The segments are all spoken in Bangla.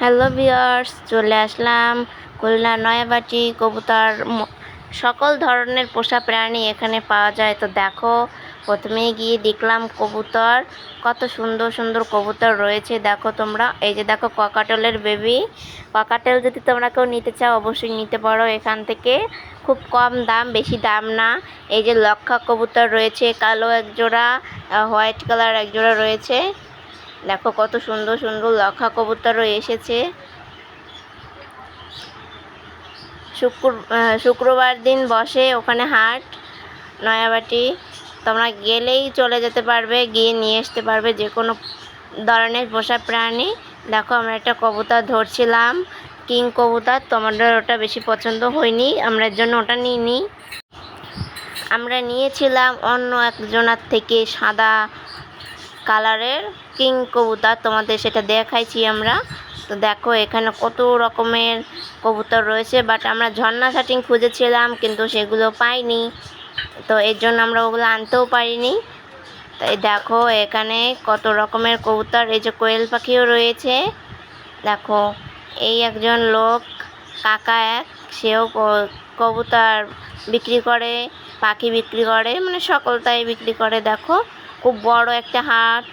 হ্যালো ভিওর্স চলে আসলাম খুলনা নয়াবাটি কবুতর সকল ধরনের পোষা প্রাণী এখানে পাওয়া যায়। তো দেখো প্রথমে গিয়ে দেখলাম কবুতর, কত সুন্দর সুন্দর কবুতর রয়েছে। দেখো তোমরা, এই যে দেখো ককাটেলের বেবি ককাটেল যদি তোমরা কেউ নিতে চাও, অবশ্যই নিতে পারো এখান থেকে। খুব কম দাম, বেশি দাম না। এই যে লক্ষা কবুতর রয়েছে, কালো এক জোড়া হোয়াইট কালার এক জোড়া রয়েছে। দেখো কত সুন্দর সুন্দর লক্ষা কবুতরও এসেছে। শুক্র শুক্রবার দিন বসে ওখানে হাট, নয়াবাটি। তোমরা গেলেই চলে যেতে পারবে, গিয়ে নিয়ে আসতে পারবে যে কোনো ধরনের পোষা প্রাণী। দেখো আমরা একটা কবুতর ধরছিলাম, কিং কবুতর, তোমাদের ওটা বেশি পছন্দ হয়নি, আমরা জন্য ওটা নিইনি। আমরা নিয়েছিলাম অন্য একজনার থেকে সাদা কালারের কিং কবুতর তোমাদের সেটা দেখাইছি আমরা। তো দেখো, এখানে কত রকমের কবুতর রয়েছে বাট আমরা ঝর্ণা শাটিং খুঁজেছিলাম, কিন্তু সেগুলো পাইনি। তো এর জন্য আমরা ওগুলো আনতেও পারিনি। তাই দেখো, এখানে কত রকমের কবুতর, এই যে কোয়েল পাখিও রয়েছে। দেখো, এই একজন লোক, কাকা এক, সেও কবুতর বিক্রি করে, পাখি বিক্রি করে মানে সকলটাই বিক্রি করে, দেখো। খুব বড় একটা হাট।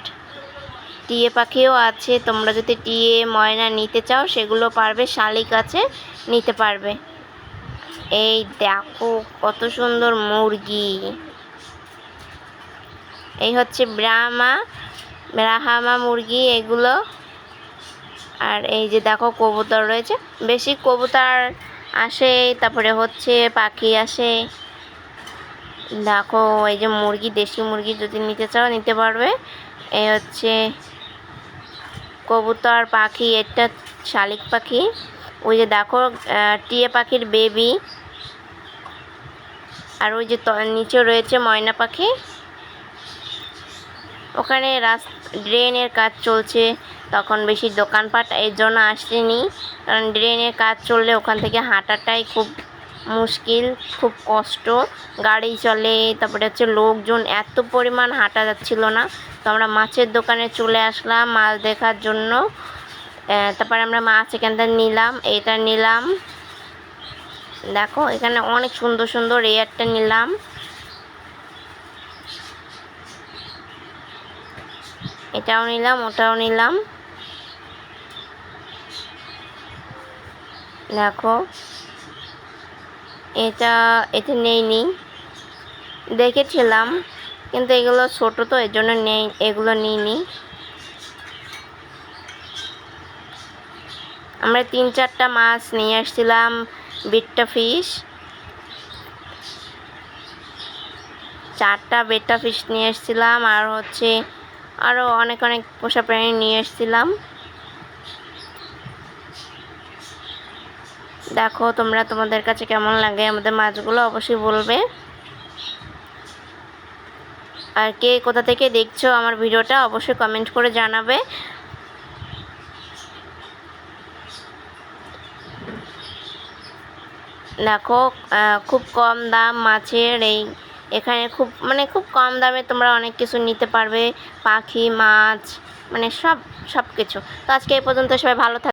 টিয়ে পাখিও আছে, তোমরা যদি টিয়ে, ময়না নিতে চাও, সেগুলো পারবে, শালিক আছে, নিতে পারবে। এই দেখো কত সুন্দর মুরগি। এই হচ্ছে ব্রাহ্মা, ব্রাহামা মুরগি এগুলো। আর এই যে দেখো কবুতর রয়েছে, বেশি কবুতর আসে, তারপরে হচ্ছে পাখি আসে। দেখো, এই যে মুরগি, দেশি মুরগি যদি নিতে চাও, নিতে পারবে। এ হচ্ছে কবুতর পাখি, এটা শালিক পাখি। ওই যে দেখো টিয়ে পাখির বেবি আর ওই যে নিচে রয়েছে ময়না পাখি। ওখানে রাস, ড্রেনের কাজ চলছে। তখন বেশি দোকানপাট এর জন্য আসেনি। কারণ ড্রেনের কাজ চললে ওখান থেকে হাঁটাটাই খুব মুশকিল, খুব কষ্ট। গাড়ি চলে, তারপরে হচ্ছে লোকজন, এত পরিমাণ হাঁটা যাচ্ছিল না। তো আমরা মাছের দোকানে চলে আসলাম মাছ দেখার জন্য। তারপরে আমরা মাছ এখান থেকে নিলাম, এটা নিলাম। দেখো, এখানে অনেক সুন্দর সুন্দর এয়ারটা নিলাম। এটাও নিলাম, ওটাও নিলাম। দেখো এটা এটা নেইনি। দেখেছিলাম, কিন্তু এগুলো ছোট তো এর জন্য নেই, এগুলো নিইনি। আমরা তিন চারটা মাছ নিয়ে আসছিলাম, বিটটা ফিশ। চারটা বেটা ফিশ নিয়ে এসেছিলাম আর হচ্ছে আরও অনেক অনেক পোষা প্রাণী নিয়ে এসেছিলাম দেখো তোমরা তোমাদের কাছে কেমন লাগে, আমাদের মাছগুলো অবশ্যই বলবে। আর কে কোথা থেকে দেখছ আমার ভিডিওটা অবশ্যই কমেন্ট করে জানাবে। দেখো খুব কম দাম মাছের এই, এখানে খুব মানে খুব কম দামে তোমরা অনেক কিছু নিতে পারবে, পাখি, মাছ মানে সব সব কিছু তো আজকে এই পর্যন্ত সবাই ভালো থাক